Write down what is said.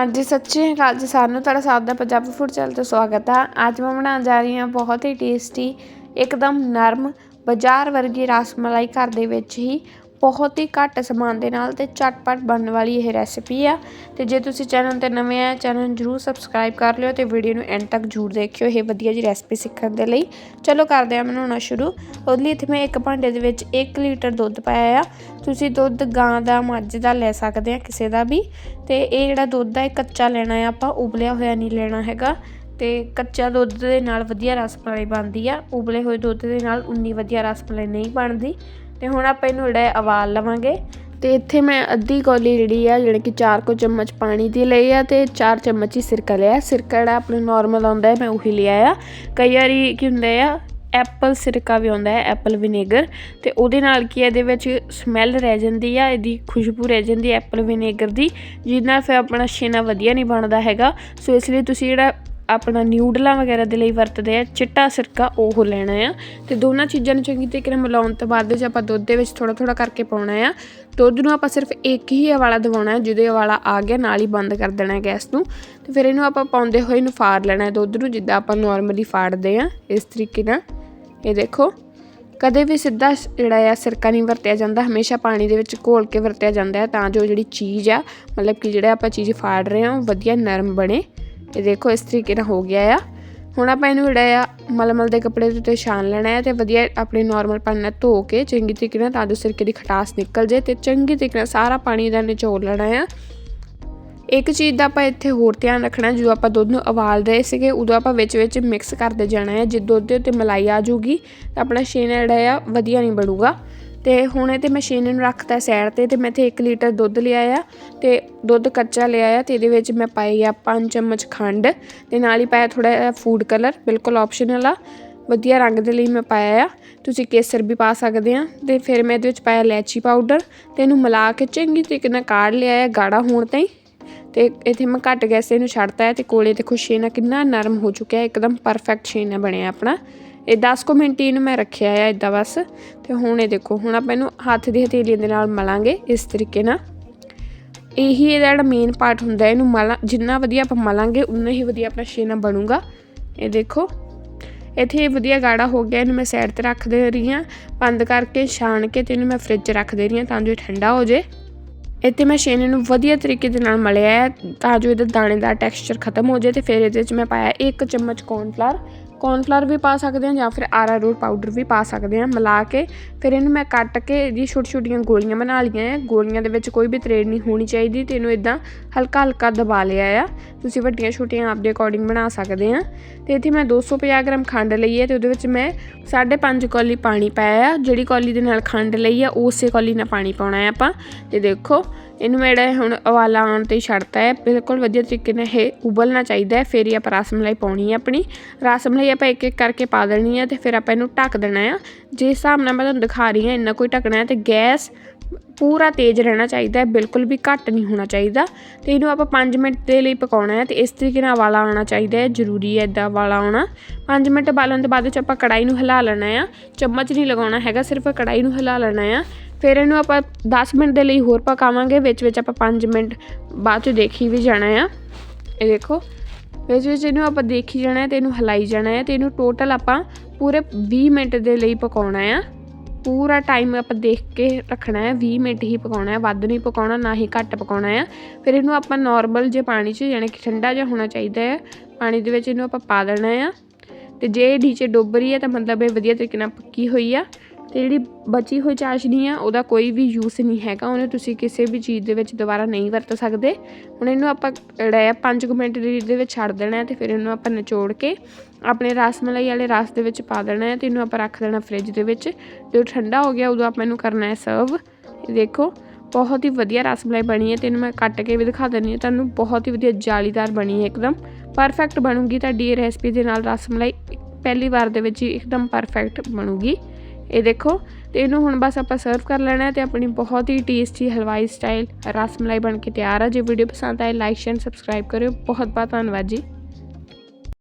ਹਾਂਜੀ ਸਤਿ ਸ਼੍ਰੀ ਅਕਾਲ ਜੀ ਸਾਨੂੰ ਤੁਹਾਡਾ ਸਾਥ ਦਾ ਪੰਜਾਬੀ ਫੂਡ ਚੈਨਲ ਤੋਂ ਸਵਾਗਤ ਹੈ ਅੱਜ ਮੈਂ ਬਣਾਉਣ ਜਾ ਰਹੀ ਹਾਂ ਬਹੁਤ ਹੀ ਟੇਸਟੀ ਇੱਕਦਮ ਨਰਮ, ਬਾਜ਼ਾਰ ਵਰਗੀ ਰਸਮਲਾਈ ਘਰ ਦੇ ਵਿੱਚ ਹੀ ਬਹੁਤ ਹੀ ਘੱਟ ਸਮਾਨ ਦੇ ਨਾਲ ਤੇ ਝਟਪਟ ਬਣਨ ਵਾਲੀ ਇਹ ਰੈਸਿਪੀ ਆ। ਤੇ ਜੇ ਤੁਸੀਂ ਚੈਨਲ ਤੇ ਨਵੇਂ ਆ ਚੈਨਲ ਨੂੰ ਜਰੂਰ ਸਬਸਕ੍ਰਾਈਬ ਕਰ ਲਿਓ ਤੇ ਵੀਡੀਓ ਨੂੰ ਐਂਡ ਤੱਕ ਜਰੂਰ ਦੇਖਿਓ ਇਹ ਵਧੀਆ ਜੀ ਰੈਸਿਪੀ ਸਿੱਖਣ ਦੇ ਲਈ। ਚਲੋ ਕਰਦੇ ਆ ਬਣਾਉਣਾ ਸ਼ੁਰੂ। ਉਹਦੇ ਲਈ ਇੱਥੇ ਮੈਂ ਇੱਕ ਭਾਂਡੇ ਦੇ ਵਿੱਚ 1 ਲੀਟਰ ਦੁੱਧ ਪਾਇਆ ਆ। ਤੁਸੀਂ ਦੁੱਧ ਗਾਂ ਦਾ, ਮੱਝ ਦਾ ਲੈ ਸਕਦੇ ਆ ਕਿਸੇ ਦਾ ਵੀ। ਤੇ ਇਹ ਜਿਹੜਾ ਦੁੱਧ ਆ, ਇਹ ਕੱਚਾ ਲੈਣਾ ਆ, ਆਪਾਂ ਉਬਲਿਆ ਹੋਇਆ ਨਹੀਂ ਲੈਣਾ ਹੈਗਾ। ਤੇ ਕੱਚਾ ਦੁੱਧ ਦੇ ਨਾਲ ਵਧੀਆ ਰਸਮਲਾਈ ਬਣਦੀ ਆ। ਉਬਲੇ ਹੋਏ ਦੁੱਧ ਦੇ ਨਾਲ ਉਨੀ ਵਧੀਆ ਰਸਮਲਾਈ ਨਹੀਂ ਬਣਦੀ। ਤੇ ਹੁਣ ਆਪਾਂ ਇਹਨੂੰ ਜਿਹੜਾ ਉਬਾਲ ਲਵਾਂਗੇ। ਤੇ ਇੱਥੇ ਮੈਂ ਅੱਧੀ ਕੌਲੀ ਜਿਹੜੀ ਆ, ਜਿਹੜੇ ਕਿ 4 ਕੋ ਚਮਚ ਪਾਣੀ ਦੀ ਲਈ ਆ ਤੇ 4 ਚਮਚ ਹੀ ਸਿਰਕਾ ਲਿਆ। ਸਿਰਕਾ ਜਿਹੜਾ ਆਪਣੇ ਨਾਰਮਲ ਆਉਂਦਾ ਹੈ, ਮੈਂ ਉਹੀ ਲਿਆ ਆ। ਕਈ ਵਾਰੀ ਕੀ ਹੁੰਦਾ ਆ ਐਪਲ ਸਿਰਕਾ ਵੀ ਆਉਂਦਾ ਹੈ ਐਪਲ ਵਿਨੇਗਰ ਤੇ ਉਹਦੇ ਨਾਲ ਕੀ ਇਹਦੇ ਵਿੱਚ ਸਮੈਲ ਰਹਿ ਜਾਂਦੀ ਆ, ਇਹਦੀ ਖੁਸ਼ਬੂ ਰਹਿ ਜਾਂਦੀ ਐਪਲ ਵਿਨੇਗਰ ਦੀ। ਜਿਹਦੇ ਨਾਲ ਫਿਰ ਆਪਣਾ ਛੇਨਾ ਵਧੀਆ ਨਹੀਂ ਬਣਦਾ ਹੈਗਾ। ਸੋ ਇਸ ਲਈ ਤੁਸੀਂ ਜਿਹੜਾ ਆਪਣਾ ਨਿਊਡਲਾਂ ਵਗੈਰਾ ਦੇ ਲਈ ਵਰਤਦੇ ਆ, ਚਿੱਟਾ, ਸਿਰਕਾ, ਉਹ ਲੈਣਾ ਆ। ਤੇ ਦੋਨਾਂ ਚੀਜ਼ਾਂ ਨੂੰ ਚੰਗੀ ਤਰੀਕੇ ਨਾਲ ਮਿਲਾਉਣ ਤੋਂ ਬਾਅਦ ਵਿੱਚ ਆਪਾਂ ਦੁੱਧ ਦੇ ਵਿੱਚ ਥੋੜਾ ਥੋੜਾ ਕਰਕੇ ਪਾਉਣਾ ਆ, ਦੁੱਧ ਨੂੰ ਆਪਾਂ ਸਿਰਫ ਇੱਕ ਹੀ ਉਬਾਲਾ ਦਿਵਾਉਣਾ ਹੈ, ਜਿਹਦੇ ਉਬਾਲਾ ਆ ਗਿਆ, ਨਾਲ ਹੀ ਬੰਦ ਕਰ ਦੇਣਾ ਗੈਸ ਨੂੰ। ਤੇ ਫਿਰ ਇਹਨੂੰ ਆਪਾਂ ਪਾਉਂਦੇ ਹੋਏ ਨੂੰ ਫਾੜ ਲੈਣਾ ਹੈ ਦੁੱਧ ਨੂੰ, ਜਿੱਦਾਂ ਆਪਾਂ ਨਾਰਮਲੀ ਫਾੜਦੇ ਆ ਇਸ ਤਰੀਕੇ ਨਾਲ। ਇਹ ਦੇਖੋ, ਕਦੇ ਵੀ ਸਿੱਧਾ ਜਿਹੜਾ ਆ, ਸਿਰਕਾ ਨਹੀਂ ਵਰਤਿਆ ਜਾਂਦਾ, ਹਮੇਸ਼ਾ ਪਾਣੀ ਦੇ ਵਿੱਚ ਘੋਲ ਕੇ ਵਰਤਿਆ ਜਾਂਦਾ ਹੈ, ਤਾਂ ਜੋ ਜਿਹੜੀ ਚੀਜ਼ ਆ, ਮਤਲਬ ਕਿ ਜਿਹੜਾ ਆਪਾਂ ਚੀਜ਼ ਫਾੜ ਰਹੇ ਹਾਂ, ਉਹ ਵਧੀਆ ਨਰਮ ਬਣੇ। ਇਹ ਦੇਖੋ ਇਸ ਤਰੀਕੇ ਨਾਲ ਹੋ ਗਿਆ ਆ। ਹੁਣ ਆਪਾਂ ਇਹਨੂੰ ਜਿਹੜਾ ਆ, ਮਲਮਲ ਦੇ ਕੱਪੜੇ ਦੇ ਉੱਤੇ ਛਾਣ ਲੈਣਾ ਹੈ ਤੇ ਵਧੀਆ ਆਪਣੇ ਨਾਰਮਲ ਪਾਣੀ ਨਾਲ ਧੋ ਕੇ ਚੰਗੀ ਤਰੀਕੇ ਨਾਲ ਤਾਂ ਜੋ ਸਿਰਕੇ ਦੀ ਖਟਾਸ ਨਿਕਲ ਜੇ ਤੇ ਚੰਗੀ ਤਰੀਕੇ ਨਾਲ ਸਾਰਾ ਪਾਣੀ ਦਾ ਨਿਚੋੜ ਲੈਣਾ ਆ। ਇੱਕ ਚੀਜ਼ ਦਾ ਆਪਾਂ ਇੱਥੇ ਹੋਰ ਧਿਆਨ ਰੱਖਣਾ, ਜਦੋਂ ਆਪਾਂ ਦੁੱਧ ਨੂੰ ਉਬਾਲ ਰਹੇ ਸੀਗੇ, ਉਦੋਂ ਆਪਾਂ ਵਿੱਚ ਵਿੱਚ ਮਿਕਸ ਕਰਦੇ ਜਾਣਾ ਹੈ ਜੇ ਦੁੱਧ ਦੇ ਉੱਤੇ ਮਲਾਈ ਆ ਜੂਗੀ ਤਾਂ ਆਪਣਾ ਛੇਨਾ ਜਿਹੜਾ ਆ, ਵਧੀਆ ਨਹੀਂ ਬਣੂਗਾ। ਤੇ ਹੁਣ ਇਹ ਤੇ ਮਸ਼ੀਨ ਨੂੰ ਰੱਖਤਾ ਸਾਈਡ ਤੇ ਤੇ ਮੈਂ ਤੇ 1 ਲੀਟਰ ਦੁੱਧ ਲਿਆ ਆ ਤੇ ਦੁੱਧ ਕੱਚਾ ਲਿਆ ਆ ਤੇ ਇਹਦੇ ਵਿੱਚ ਮੈਂ ਪਾਈ ਆ 5 ਚਮਚ ਖੰਡ ਤੇ ਨਾਲ ਹੀ ਪਾਇਆ ਥੋੜਾ ਜਿਹਾ ਫੂਡ ਕਲਰ ਬਿਲਕੁਲ ਆਪਸ਼ਨਲ ਆ। ਵਧੀਆ ਰੰਗ ਦੇ ਲਈ ਮੈਂ ਪਾਇਆ ਆ। ਤੁਸੀਂ ਕੇਸਰ ਵੀ ਪਾ ਸਕਦੇ ਆ ਤੇ ਫਿਰ ਮੈਂ ਇਹਦੇ ਵਿੱਚ ਪਾਇਆ ਇਲਾਚੀ ਪਾਊਡਰ ਤੇ ਇਹਨੂੰ ਮਿਲਾ ਕੇ ਚੰਗੀ ਤਰੀਕੇ ਨਾਲ ਕਾੜ ਲਿਆ ਆ, ਗਾੜਾ ਹੋਣ ਤਾਈਂ। ਤੇ ਇੱਥੇ ਮੈਂ ਘੱਟ ਗੈਸ ਇਹਨੂੰ ਛੱਡਤਾ ਹੈ ਤੇ ਕੋਲੇ ਤੇ ਖੁਸ਼ੀ ਨਾਲ ਕਿੰਨਾ ਨਰਮ ਹੋ ਚੁੱਕਿਆ, ਇੱਕਦਮ ਪਰਫੈਕਟ ਛੇਨਾ ਬਣਿਆ ਆਪਣਾ। ਇਹ 10 ਕੁ ਮਿੰਟ ਇਹਨੂੰ ਮੈਂ ਰੱਖਿਆ ਆ ਇਦਾਂ ਬਸ। ਤੇ ਹੁਣ ਇਹ ਦੇਖੋ, ਹੁਣ ਆਪਾਂ ਇਹਨੂੰ ਹੱਥ ਦੀ ਹਥੇਲੀ ਦੇ ਨਾਲ ਮਲਾਂਗੇ ਇਸ ਤਰੀਕੇ ਨਾਲ। ਇਹੀ ਇਹਦਾ ਜਿਹੜਾ ਮੇਨ ਪਾਰਟ ਹੁੰਦਾ, ਇਹਨੂੰ ਮਲਾ, ਜਿੰਨਾ ਵਧੀਆ ਆਪਾਂ ਮਲਾਂਗੇ, ਉਨਾ ਹੀ ਵਧੀਆ ਆਪਣਾ ਛੇਨਾ ਬਣੂਗਾ। ਇਹ ਦੇਖੋ, ਇੱਥੇ ਵਧੀਆ ਗਾੜਾ ਹੋ ਗਿਆ, ਇਹਨੂੰ ਮੈਂ ਸਾਈਡ ਤੇ ਰੱਖ ਦੇ ਰਹੀ ਹਾਂ। ਬੰਦ ਕਰਕੇ ਛਾਣ ਕੇ ਤੇ ਇਹਨੂੰ ਮੈਂ ਫ੍ਰਿਜ 'ਚ ਰੱਖ ਦੇ ਰਹੀ ਹਾਂ ਤਾਂ ਜੋ ਇਹ ਠੰਡਾ ਹੋ ਜੇ। ਇੱਥੇ ਮੈਂ ਛੇਨੇ ਨੂੰ ਵਧੀਆ ਤਰੀਕੇ ਦੇ ਨਾਲ ਮਲਿਆ ਹੈ ਤਾਂ ਜੋ ਇਹਦਾ ਦਾਣੇਦਾਰ ਟੈਕਸਚਰ ਖਤਮ ਹੋ ਜਾਏ ਤੇ ਫਿਰ ਇਹਦੇ ਵਿੱਚ ਮੈਂ ਪਾਇਆ 1 ਚਮਚ ਕੌਰਨਫਲਾਰ ਕੌਰਨਫਲਾਰ ਵੀ ਪਾ ਸਕਦੇ ਹਾਂ ਜਾਂ ਫਿਰ ਆਰਾ ਰੂਟ ਪਾਊਡਰ ਵੀ ਪਾ ਸਕਦੇ ਹਾਂ ਮਿਲਾ ਕੇ। ਫਿਰ ਇਹਨੂੰ ਮੈਂ ਕੱਟ ਕੇ ਇਹਦੀ ਛੋਟੀ ਛੋਟੀਆਂ ਗੋਲੀਆਂ ਬਣਾ ਲਈਆਂ ਹੈ ਗੋਲੀਆਂ ਦੇ ਵਿੱਚ ਕੋਈ ਵੀ ਤਰੇੜ ਨਹੀਂ ਹੋਣੀ ਚਾਹੀਦੀ ਤੇ ਇਹਨੂੰ ਇਦਾਂ ਹਲਕਾ ਹਲਕਾ ਦਬਾ ਲਿਆ ਆ। ਤੁਸੀਂ ਵੱਡੀਆਂ ਛੋਟੀਆਂ ਆਪਦੇ ਅਕੋਰਡਿੰਗ ਬਣਾ ਸਕਦੇ ਆ ਤੇ ਇੱਥੇ ਮੈਂ 250 ਗ੍ਰਾਮ ਖੰਡ ਲਈ ਹੈ ਤੇ ਉਹਦੇ ਵਿੱਚ ਮੈਂ 5.5 ਕੌਲੀ ਪਾਣੀ ਪਾਇਆ ਆ। ਜਿਹੜੀ ਕੌਲੀ ਦੇ ਨਾਲ ਖੰਡ ਲਈ ਆ, ਉਸੇ ਕੌਲੀ ਨਾਲ ਪਾਣੀ ਪਾਉਣਾ ਹੈ ਆਪਾਂ। ਤੇ ਦੇਖੋ, ਇਹਨੂੰ ਮੇੜਾ ਹੁਣ ਉਬਾਲਾ ਆਉਣ ਤੇ ਛੱਡਤਾ ਹੈ ਬਿਲਕੁਲ ਵਧੀਆ ਤਰੀਕੇ ਨਾਲ ਇਹ ਉਬਲਣਾ ਚਾਹੀਦਾ ਹੈ ਫਿਰ ਹੀ ਆਪਾਂ ਰਸਮਲਾਈ ਪਾਉਣੀ ਹੈ ਆਪਣੀ। ਰਸਮਲਾਈ ਆਪਾਂ ਇੱਕ ਇੱਕ ਕਰਕੇ ਪਾ ਦੇਣੀ ਹੈ ਤੇ ਫਿਰ ਆਪਾਂ ਇਹਨੂੰ ਢੱਕ ਦੇਣਾ ਆ। ਜਿਸ ਹਿਸਾਬ ਨਾਲ ਮੈਂ ਤੁਹਾਨੂੰ ਦਿਖਾ ਰਹੀ ਹਾਂ, ਇੰਨਾ ਕੋਈ ਢੱਕਣਾ ਹੈ ਤੇ ਗੈਸ ਪੂਰਾ ਤੇਜ਼ ਰਹਿਣਾ ਚਾਹੀਦਾ ਹੈ, ਬਿਲਕੁਲ ਵੀ ਘੱਟ ਨਹੀਂ ਹੋਣਾ ਚਾਹੀਦਾ। ਤੇ ਇਹਨੂੰ ਆਪਾਂ 5 ਮਿੰਟ ਦੇ ਲਈ ਪਕਾਉਣਾ ਹੈ ਤੇ ਇਸ ਤਰੀਕੇ ਨਾਲ ਵਾਲਾ ਆਉਣਾ ਚਾਹੀਦਾ ਹੈ, ਜ਼ਰੂਰੀ ਹੈ ਇਦਾਂ ਵਾਲਾ ਆਉਣਾ। 5 ਮਿੰਟ ਬਾਲਣ ਤੋਂ ਬਾਅਦ ਚ ਆਪਾਂ ਕੜਾਈ ਨੂੰ ਹਿਲਾ ਲੈਣਾ ਆ। ਚਮਚ ਨਹੀਂ ਲਗਾਉਣਾ ਹੈਗਾ, ਸਿਰਫ ਕੜਾਈ ਨੂੰ ਹਿਲਾ ਲੈਣਾ ਆ। ਫਿਰ ਇਹਨੂੰ ਆਪਾਂ 10 ਮਿੰਟ ਦੇ ਲਈ ਹੋਰ ਪਕਾਵਾਂਗੇ, ਵਿੱਚ ਵਿੱਚ ਆਪਾਂ 5 ਮਿੰਟ ਬਾਅਦ ਚ ਦੇਖੀ ਵੀ ਜਾਣਾ ਆ। ਇਹ ਦੇਖੋ ਵਿੱਚ ਵਿੱਚ ਇਹਨੂੰ ਆਪਾਂ ਦੇਖੀ ਜਾਣਾ ਤੇ ਇਹਨੂੰ ਹਿਲਾਈ ਜਾਣਾ ਹੈ ਤੇ ਇਹਨੂੰ ਟੋਟਲ ਆਪਾਂ ਪੂਰੇ 20 ਮਿੰਟ ਦੇ ਲਈ ਪਕਾਉਣਾ ਆ ਪੂਰਾ ਟਾਈਮ ਆਪਾਂ ਦੇਖ ਕੇ ਰੱਖਣਾ ਹੈ 20 ਮਿੰਟ ਹੀ ਪਕਾਉਣਾ ਹੈ, ਵੱਧ ਨਹੀਂ ਪਕਾਉਣਾ, ਨਾ ਹੀ ਘੱਟ ਪਕਾਉਣਾ ਹੈ। ਫਿਰ ਇਹਨੂੰ ਆਪਾਂ ਨਾਰਮਲ ਜੇ ਪਾਣੀ 'ਚ ਯਾਨੀ ਕਿ ਠੰਡਾ ਜਿਹਾ ਹੋਣਾ ਚਾਹੀਦਾ ਹੈ, ਪਾਣੀ ਦੇ ਵਿੱਚ ਇਹਨੂੰ ਆਪਾਂ ਪਾ ਦੇਣਾ ਆ ਤੇ ਜੇ ਨੀਚੇ ਡੁੱਬ ਰਹੀ ਹੈ ਤਾਂ ਮਤਲਬ ਇਹ ਵਧੀਆ ਤਰੀਕੇ ਨਾਲ ਪੱਕੀ ਹੋਈ ਆ। ਤੇ ਜਿਹੜੀ ਬਚੀ ਹੋਈ ਚਾਸ਼ਨੀ ਆ, ਉਹਦਾ ਕੋਈ ਵੀ ਯੂਸ ਨਹੀਂ ਹੈਗਾ। ਉਹਨੇ ਤੁਸੀਂ ਕਿਸੇ ਵੀ ਚੀਜ਼ ਦੇ ਵਿੱਚ ਦੁਬਾਰਾ ਨਹੀਂ ਵਰਤ ਸਕਦੇ। ਹੁਣ ਇਹਨੂੰ ਆਪਾਂ ਜਿਹੜਾ 5 ਮਿੰਟ ਦੇ ਵਿੱਚ ਛੱਡ ਦੇਣਾ ਤੇ ਫਿਰ ਇਹਨੂੰ ਆਪਾਂ ਨਿਚੋੜ ਕੇ ਆਪਣੇ ਰਸ ਮਲਾਈ ਵਾਲੇ ਰਸ ਦੇ ਵਿੱਚ ਪਾ ਦੇਣਾ ਹੈ ਤੇ ਇਹਨੂੰ ਆਪਾਂ ਰੱਖ ਦੇਣਾ ਫ੍ਰਿਜ ਦੇ ਵਿੱਚ। ਜਦੋਂ ਠੰਡਾ ਹੋ ਗਿਆ, ਉਦੋਂ ਆਪਾਂ ਇਹਨੂੰ ਕਰਨਾ ਹੈ ਸਰਵ ਦੇਖੋ, ਬਹੁਤ ਹੀ ਵਧੀਆ ਰਸਮਲਾਈ ਬਣੀ ਹੈ ਤੇ ਇਹਨੂੰ ਮੈਂ ਕੱਟ ਕੇ ਵੀ ਦਿਖਾ ਦਿੰਨੀ ਹਾਂ। ਤੁਹਾਨੂੰ ਬਹੁਤ ਹੀ ਵਧੀਆ ਜਾਲੀਦਾਰ ਬਣੀ ਹੈ ਇੱਕਦਮ। ਪਰਫੈਕਟ ਬਣੂਗੀ ਤੁਹਾਡੀ ਇਹ ਰੈਸਪੀ ਦੇ ਨਾਲ ਰਸਮਲਾਈ ਪਹਿਲੀ ਵਾਰ ਦੇ ਵਿੱਚ ਹੀ ਇੱਕਦਮ ਪਰਫੈਕਟ ਬਣੂਗੀ। ਇਹ ਦੇਖੋ, ਤੇ ਇਹਨੂੰ ਹੁਣ ਬਸ ਆਪਾਂ ਸਰਵ ਕਰ ਲੈਣਾ ਹੈ ਤੇ ਆਪਣੀ ਬਹੁਤ ਹੀ ਟੇਸਟੀ ਹਲਵਾਈ ਸਟਾਈਲ ਰਸਮਲਾਈ ਬਣ ਕੇ ਤਿਆਰ ਆ। ਜੇ ਵੀਡੀਓ ਪਸੰਦ ਆਏ ਲਾਈਕ ਸ਼ੇਅਰ ਸਬਸਕ੍ਰਾਈਬ ਕਰਿਓ। ਬਹੁਤ ਬਹੁਤ ਧੰਨਵਾਦ ਜੀ।